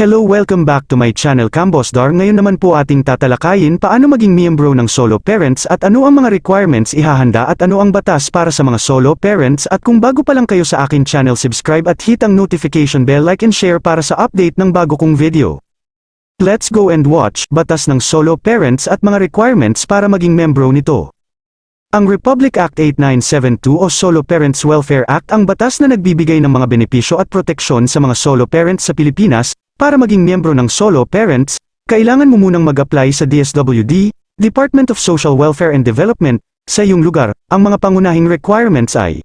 Hello welcome back to my channel Cambosdar ngayon naman po ating tatalakayin paano maging miyembro ng solo parents at ano ang mga requirements ihahanda at ano ang batas para sa mga solo parents at kung bago pa lang kayo sa akin channel subscribe at hit ang notification bell like and share para sa update ng bago kong video. Let's go and watch batas ng solo parents at mga requirements para maging membro nito. Ang Republic Act 8972 o Solo Parents Welfare Act ang batas na nagbibigay ng mga benepisyo at proteksyon sa mga solo parents sa Pilipinas, para maging miyembro ng solo parents, kailangan mo munang mag-apply sa DSWD, Department of Social Welfare and Development, sa iyong lugar. Ang mga pangunahing requirements ay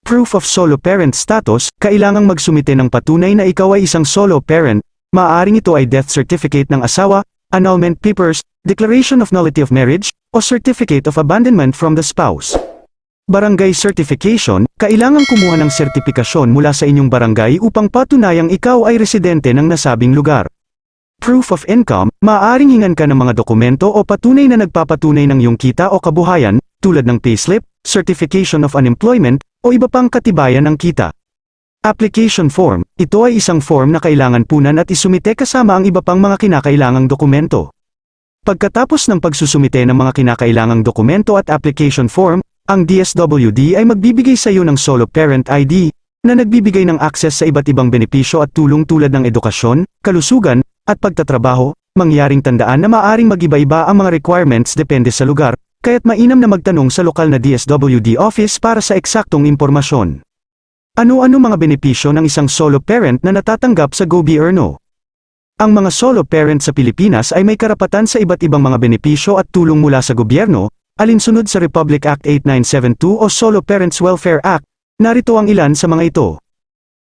Proof of solo parent status, kailangang magsumite ng patunay na ikaw ay isang solo parent, maaaring ito ay death certificate ng asawa, annulment papers, declaration of nullity of marriage, o certificate of abandonment from the spouse. Barangay certification, kailangang kumuha ng sertipikasyon mula sa inyong barangay upang patunayang ikaw ay residente ng nasabing lugar. Proof of income, maaaring hingan ka ng mga dokumento o patunay na nagpapatunay ng iyong kita o kabuhayan, tulad ng payslip, certification of unemployment, o iba pang katibayan ng kita. Application form, ito ay isang form na kailangan punan at isumite kasama ang iba pang mga kinakailangang dokumento. Pagkatapos ng pagsusumite ng mga kinakailangang dokumento at application form, ang DSWD ay magbibigay sa iyo ng Solo Parent ID, na nagbibigay ng access sa iba't ibang benepisyo at tulong tulad ng edukasyon, kalusugan, at pagtatrabaho, mangyaring tandaan na maaring magiba-iba ang mga requirements depende sa lugar, kaya't mainam na magtanong sa lokal na DSWD office para sa eksaktong impormasyon. Ano-ano mga benepisyo ng isang solo parent na natatanggap sa GoBierno? Ang mga solo parent sa Pilipinas ay may karapatan sa iba't ibang mga benepisyo at tulong mula sa gobyerno, alinsunod sa Republic Act 8972 o Solo Parents Welfare Act, narito ang ilan sa mga ito.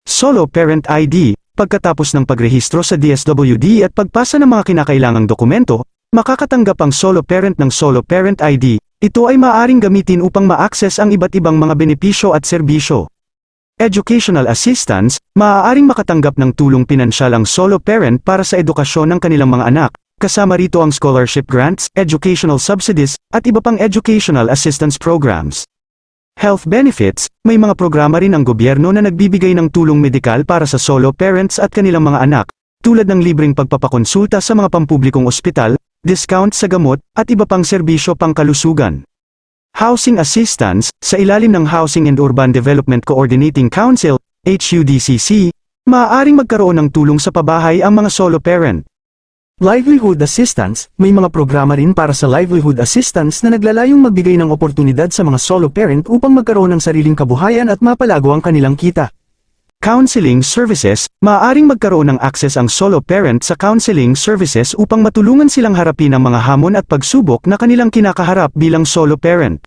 Solo Parent ID, pagkatapos ng pagrehistro sa DSWD at pagpasa ng mga kinakailangang dokumento, makakatanggap ang solo parent ng Solo Parent ID, ito ay maaaring gamitin upang ma-access ang iba't ibang mga benepisyo at serbisyo. Educational assistance, maaaring makatanggap ng tulong pinansyal ang solo parent para sa edukasyon ng kanilang mga anak, kasama rito ang scholarship grants, educational subsidies, at iba pang educational assistance programs. Health benefits, may mga programa rin ang gobyerno na nagbibigay ng tulong medikal para sa solo parents at kanilang mga anak, tulad ng libreng pagpapakonsulta sa mga pampublikong ospital, discount sa gamot, at iba pang serbisyo pangkalusugan. Housing Assistance, sa ilalim ng Housing and Urban Development Coordinating Council, HUDCC, maaaring magkaroon ng tulong sa pabahay ang mga solo parent. Livelihood Assistance, may mga programa rin para sa livelihood assistance na naglalayong magbigay ng oportunidad sa mga solo parent upang magkaroon ng sariling kabuhayan at mapalago ang kanilang kita. Counseling Services, maaaring magkaroon ng access ang solo parent sa counseling services upang matulungan silang harapin ang mga hamon at pagsubok na kanilang kinakaharap bilang solo parent.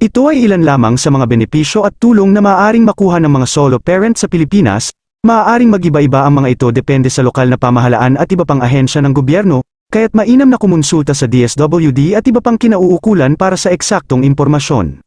Ito ay ilan lamang sa mga benepisyo at tulong na maaaring makuha ng mga solo parent sa Pilipinas, maaaring magiba-iba ang mga ito depende sa lokal na pamahalaan at iba pang ahensya ng gobyerno, kaya't mainam na kumonsulta sa DSWD at iba pang kinauukulan para sa eksaktong impormasyon.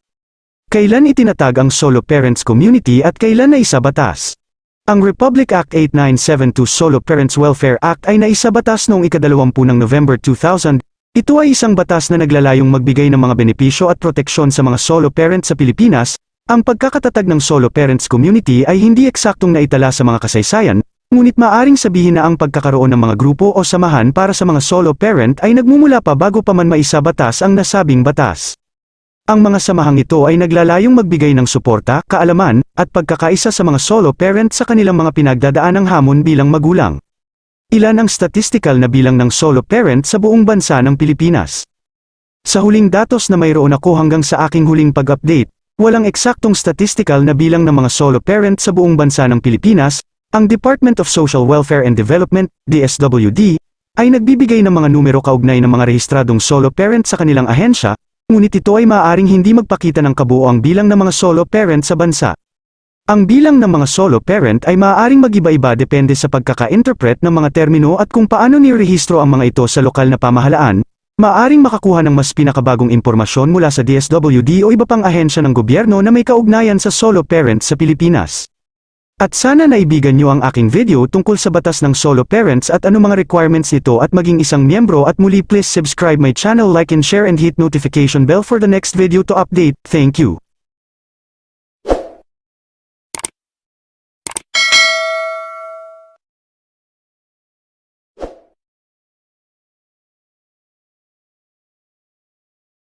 Kailan itinatag ang solo parents community at kailan na isa batas? Ang Republic Act 8972 Solo Parents Welfare Act ay naisabatas noong ikadalawampu ng November 2000. Ito ay isang batas na naglalayong magbigay ng mga benepisyo at proteksyon sa mga solo parents sa Pilipinas. Ang pagkakatatag ng solo parents community ay hindi eksaktong naitala sa mga kasaysayan, ngunit maaring sabihin na ang pagkakaroon ng mga grupo o samahan para sa mga solo parent ay nagmumula pa bago pa man maisabatas ang nasabing batas. Ang mga samahang ito ay naglalayong magbigay ng suporta, kaalaman, at pagkakaisa sa mga solo parent sa kanilang mga pinagdadaanang hamon bilang magulang. Ilan ang statistical na bilang ng solo parent sa buong bansa ng Pilipinas? Sa huling datos na mayroon ako hanggang sa aking huling pag-update, walang eksaktong statistical na bilang ng mga solo parent sa buong bansa ng Pilipinas, ang Department of Social Welfare and Development, DSWD, ay nagbibigay ng mga numero kaugnay ng mga rehistradong solo parent sa kanilang ahensya, ngunit ito ay maaaring hindi magpakita ng kabuoang bilang ng mga solo parent sa bansa. Ang bilang ng mga solo parent ay maaaring magiba-iba depende sa pagkaka-interpret ng mga termino at kung paano nirehistro ang mga ito sa lokal na pamahalaan, maaaring makakuha ng mas pinakabagong impormasyon mula sa DSWD o iba pang ahensya ng gobyerno na may kaugnayan sa solo parent sa Pilipinas. At sana naibigan nyo ang aking video tungkol sa batas ng solo parents at ano mga requirements nito at maging isang miyembro at muli please subscribe my channel like and share and hit notification bell for the next video to update. Thank you.